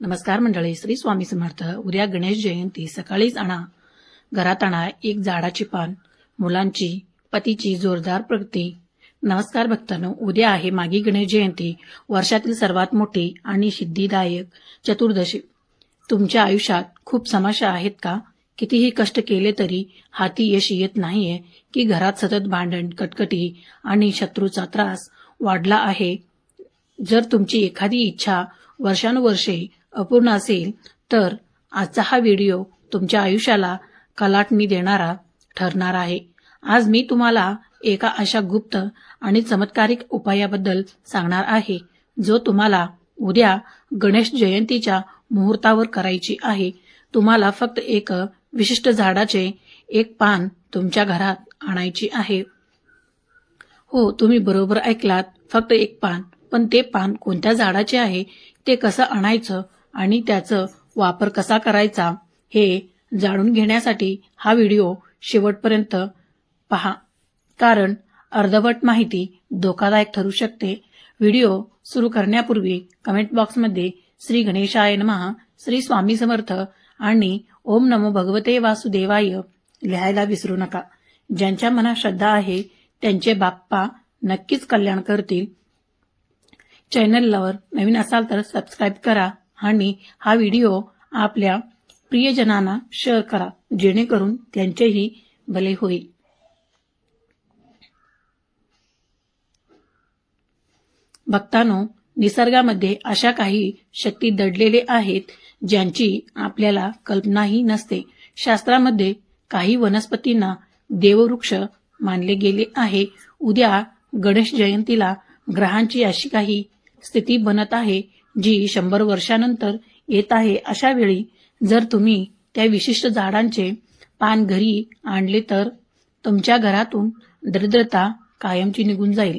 नमस्कार मंडळी श्री स्वामी समर्थ. उद्या गणेश जयंती. सकाळीच आणा. घरात आणा एक झाडाची पान. मुलांची पतीची जोरदार प्रगती. नमस्कार भक्तांनो उद्या आहे मागी गणेश जयंती. वर्षातील सर्वात मोठी आणि सिद्धिदायक चतुर्दशी. तुमच्या आयुष्यात खूप समस्या आहेत का? कितीही कष्ट केले तरी हाती यश येत नाहीये की घरात सतत भांडण कटकटी आणि शत्रूचा त्रास वाढला आहे. जर तुमची एखादी इच्छा वर्षानुवर्षे अपूर्ण असेल तर आजचा हा व्हिडिओ तुमच्या आयुष्याला कलाटणी देणारा ठरणार आहे. आज मी तुम्हाला एका अशा गुप्त आणि चमत्कारिक उपायाबद्दल सांगणार आहे जो तुम्हाला उद्या गणेश जयंतीच्या मुहूर्तावर करायची आहे. तुम्हाला फक्त एक विशिष्ट झाडाचे एक पान तुमच्या घरात आणायची आहे. हो तुम्ही बरोबर ऐकलात फक्त एक पान. पण ते पान कोणत्या झाडाचे आहे ते कसं आणायचं आणि त्याचं वापर कसा करायचा हे जाणून घेण्यासाठी हा व्हिडिओ शेवटपर्यंत पहा. कारण अर्धवट माहिती धोकादायक ठरू शकते. व्हिडिओ सुरू करण्यापूर्वी कमेंट बॉक्समध्ये श्री गणेशाय महा श्री स्वामी समर्थ आणि ओम नमो भगवते वासुदेवाय लिहायला विसरू नका. ज्यांच्या मनात श्रद्धा आहे त्यांचे बाप्पा नक्कीच कल्याण करतील. चॅनलवर नवीन असाल तर सबस्क्राईब करा. आणि हा व्हिडिओ आपल्या प्रियजनांना शेअर करा जेणेकरून त्यांचेही भले होईल. भक्तांनो निसर्गामध्ये अशा काही शक्ती दडलेले आहेत ज्यांची आपल्याला कल्पनाही नसते. शास्त्रामध्ये काही वनस्पतींना देववृक्ष मानले गेले आहे. उद्या गणेश जयंतीला ग्रहांची अशी काही स्थिती बनत आहे जी शंभर वर्षानंतर येत आहे अशा वेळी जर तुम्ही त्या विशिष्ट झाडांचे पान घरी आणले तर तुमच्या घरातून दरिद्रता कायमची निघून जाईल.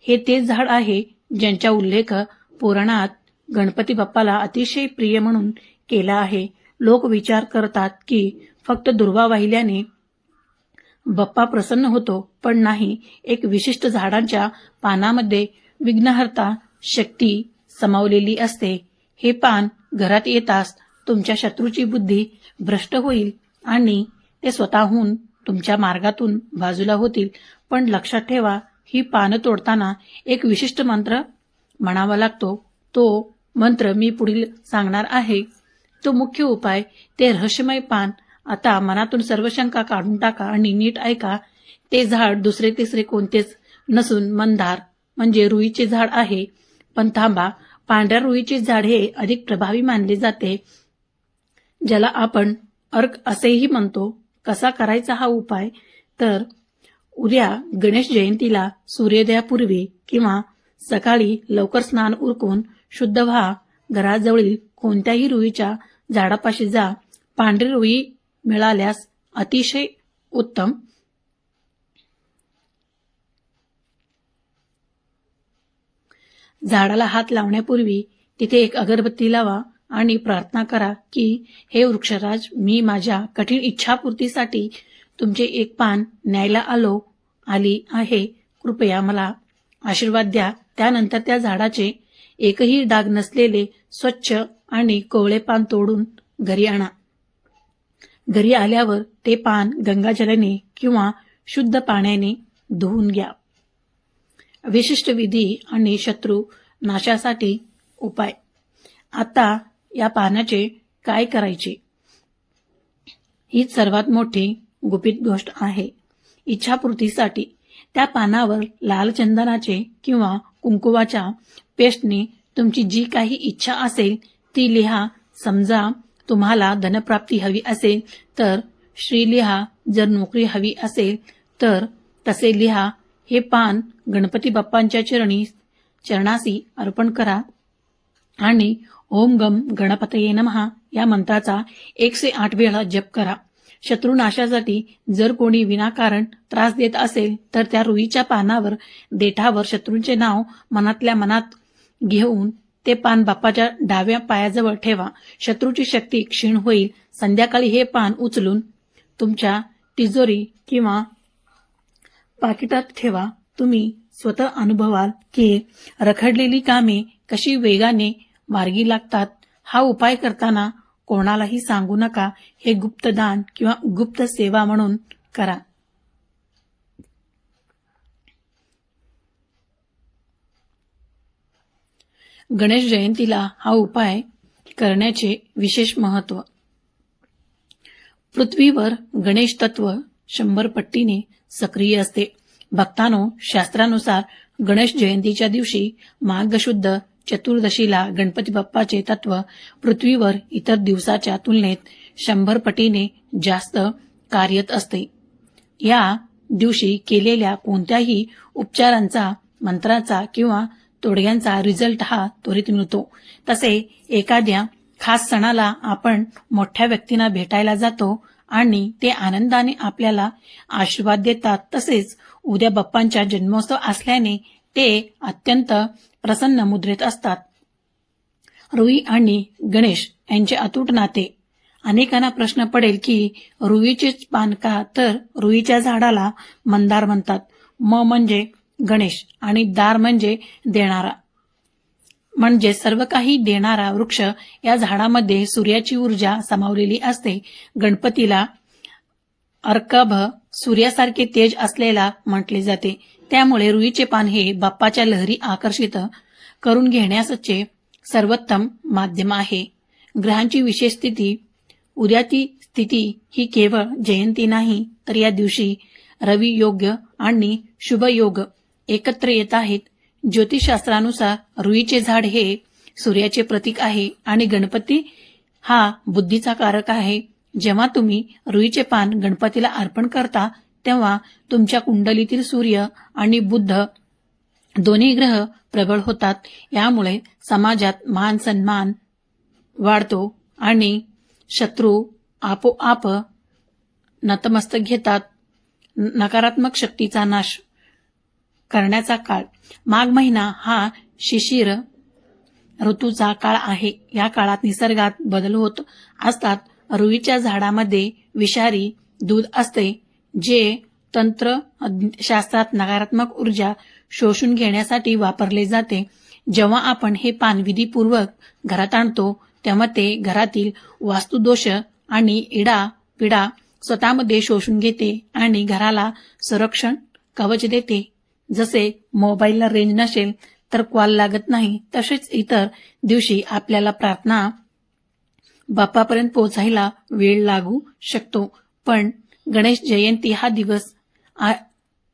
हे तेच झाड आहे ज्यांचा उल्लेख पुराणात गणपती बाप्पाला अतिशय प्रिय म्हणून केला आहे. लोक विचार करतात की फक्त दुर्वा वाहिल्याने बाप्पा प्रसन्न होतो पण नाही. एक विशिष्ट झाडांच्या पानामध्ये विघ्नहर्ता शक्ती समावलेली असते. हे पान घरात येताच तुमच्या शत्रूची बुद्धी भ्रष्ट होईल आणि ते स्वतःहून तुमच्या मार्गातून बाजूला होतील. पण लक्षात ठेवा ही पानं तोडताना एक विशिष्ट मंत्र म्हणावा लागतो. तो मंत्र मी पुढील सांगणार आहे. तो मुख्य उपाय ते रहस्यमय पान. आता मनातून सर्व शंका काढून टाका आणि नीट ऐका. ते झाड दुसरे तिसरे कोणतेच नसून मंदार म्हणजे रुईचे झाड आहे. पण थांबा पांढऱ्या रुईचे झाड हे अधिक प्रभावी मानले जाते ज्याला आपण अर्क असेही म्हणतो. कसा करायचा हा उपाय? तर उद्या गणेश जयंतीला सूर्योदयापूर्वी किंवा सकाळी लवकर स्नान उरकून शुद्ध व्हा. घराजवळील कोणत्याही रुईच्या झाडापाशी जा. पांढरी रुई मिळाल्यास अतिशय उत्तम. झाडाला हात लावण्यापूर्वी तिथे एक अगरबत्ती लावा आणि प्रार्थना करा की हे वृक्षराज मी माझ्या कठीण इच्छापूर्तीसाठी तुमचे एक पान न्यायला आलो आली आहे. कृपया मला आशीर्वाद द्या. त्यानंतर त्या झाडाचे एकही डाग नसलेले स्वच्छ आणि कोवळे पान तोडून घरी आणा. घरी आल्यावर ते पान गंगाजलाने किंवा शुद्ध पाण्याने धुवून घ्या. विशिष्ट विधी आणि शत्रू नाशासाठी उपाय. आता या पानाचे काय करायचे? हीच सर्वात मोठी गुपित गोष्ट आहे. इच्छापूर्तीसाठी त्या पानावर लाल चंदनाचे किंवा कुंकुवाच्या पेस्टने तुमची जी काही इच्छा असेल ती लिहा. समजा तुम्हाला धनप्राप्ती हवी असेल तर श्री लिहा. जर नोकरी हवी असेल तर तसे लिहा. हे पान गणपती बाप्पांच्या चरणी चरणासी अर्पण करा आणि ओम गम गणपतये नमहा या मंत्राचा एकशे आठ वेळा जप करा. शत्रुनाशासाठी जर कोणी विनाकारण त्रास देत असेल तर त्या रुईच्या पानावर देठावर शत्रूंचे नाव मनातल्या मनात घेऊन ते पान बाप्पाच्या डाव्या पायाजवळ ठेवा. शत्रूची शक्ती क्षीण होईल. संध्याकाळी हे पान उचलून तुमच्या तिजोरी किंवा पाकिटात ठेवा. तुम्ही स्वतः अनुभवाल की रखडलेली कामे कशी वेगाने मार्गी लागतात. हा उपाय करताना कोणालाही सांगू नका. हे गुप्त दान किंवा गुप्त सेवा म्हणून करा. गणेश जयंतीला हा उपाय करण्याचे विशेष महत्त्व. पृथ्वीवर गणेश तत्व शंभर पट्टीने सक्रिय असते. भक्तानो शास्त्रानुसार गणेश जयंतीच्या दिवशी मार्गशुद्ध चतुर्दशीला गणपती बाप्पाचे तत्व पृथ्वीवर इतर दिवसाच्या तुलनेत शंभर पटीने जास्त कार्यत असते. या दिवशी केलेल्या कोणत्याही उपचारांचा मंत्राचा किंवा तोडग्यांचा रिझल्ट हा त्वरित मिळतो. तसे एखाद्या खास सणाला आपण मोठ्या व्यक्तींना भेटायला जातो आणि ते आनंदाने आपल्याला आशीर्वाद देतात. तसेच उद्या बाप्पांचा जन्मोत्सव असल्याने ते अत्यंत प्रसन्न मुद्रेत असतात. रुई आणि गणेश यांचे अतूट नाते. अनेकांना प्रश्न पडेल की रुईचे पान का? तर रुईच्या झाडाला मंदार म्हणतात. म म्हणजे गणेश आणि दार म्हणजे देणारा. म्हणजे सर्व काही देणारा वृक्ष या झाडामध्ये सूर्याची ऊर्जा सामावलेली असते. गणपतीला अर्कभ सूर्यासारखे तेज असलेला म्हटले जाते. त्यामुळे रुईचे पान हे बाप्पाच्या लहरी आकर्षित करून घेण्याचे सर्वोत्तम माध्यम आहे. ग्रहांची विशेष स्थिती उद्याची स्थिती ही केवळ जयंती नाही तर या दिवशी रवी योग्य आणि शुभ योग एकत्र येत आहेत. ज्योतिषशास्त्रानुसार रुईचे झाड हे सूर्याचे प्रतीक आहे आणि गणपती हा बुद्धीचा कारक आहे. जेव्हा तुम्ही रुईचे पान गणपतीला अर्पण करता तेव्हा तुमच्या कुंडलीतील सूर्य आणि बुद्ध दोन्ही ग्रह प्रबळ होतात. यामुळे समाजात मान सन्मान वाढतो आणि शत्रू आपोआप नतमस्तक घेतात. नकारात्मक शक्तीचा नाश करण्याचा काळ. माघ महिना हा शिशिर ऋतूचा काळ आहे. या काळात निसर्गात बदल होत असतात. रुईच्या झाडामध्ये विषारी दूध असते जे तंत्र शास्त्रात नकारात्मक ऊर्जा शोषून घेण्यासाठी वापरले जाते. जेव्हा आपण हे पान विधीपूर्वक घरात आणतो तेव्हा ते घरातील वास्तुदोष आणि इडा पिडा स्वतःमध्ये शोषून घेते आणि घराला संरक्षण कवच देते. जसे मोबाईलला रेंज नसेल तर कॉल लागत नाही तसेच इतर दिवशी आपल्याला प्रार्थना बाप्पापर्यंत पोहोचायला वेळ लागू शकतो. पण गणेश जयंती हा दिवस आ-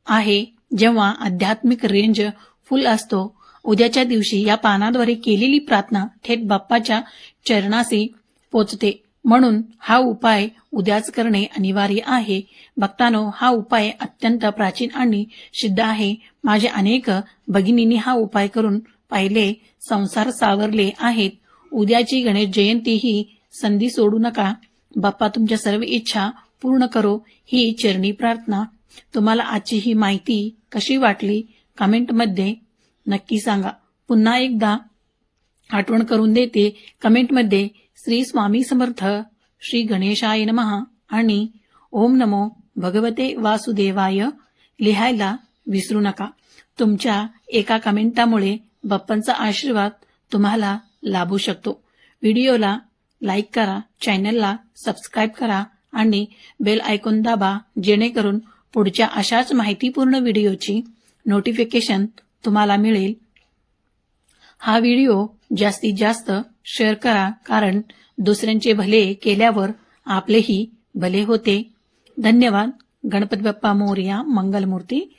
आहे जेव्हा आध्यात्मिक रेंज फुल असतो. उद्याच्या दिवशी या पानाद्वारे केलेली प्रार्थना थेट बाप्पाच्या चरणाशी पोचते. म्हणून हा उपाय उद्याच करणे अनिवार्य आहे. भक्तानो हा उपाय अत्यंत प्राचीन आणि सिद्ध आहे. माझ्या अनेक भगिनींनी हा उपाय करून पाहिले संसार सावरले आहेत. उद्याची गणेश जयंती ही संधी सोडू नका. बाप्पा तुमच्या सर्व इच्छा पूर्ण करो. ही चरणी प्रार्थना. तुम्हाला आजची ही माहिती कशी वाटली? कमेंटमध्ये नक्की सांगा. पुन्हा एकदा आठवण करून देते. कमेंटमध्ये श्री स्वामी समर्थ श्री गणेशाय नमहा आणि ओम नमो भगवते वासुदेवाय लिहायला विसरू नका. तुमच्या एका कमेंटामुळे बाप्पांचा आशीर्वाद तुम्हाला लाभू शकतो. व्हिडिओला लाईक करा चॅनलला सबस्क्राईब करा आणि बेल आयकॉन दाबा जेणेकरून पुढच्या अशाच माहितीपूर्ण व्हिडिओची नोटिफिकेशन तुम्हाला मिळेल. हा व्हिडिओ जास्तीत जास्त शेअर करा कारण दुसऱ्यांचे भले केल्यावर आपलेही भले होते. धन्यवाद. गणपती बाप्पा मोरया मंगलमूर्ती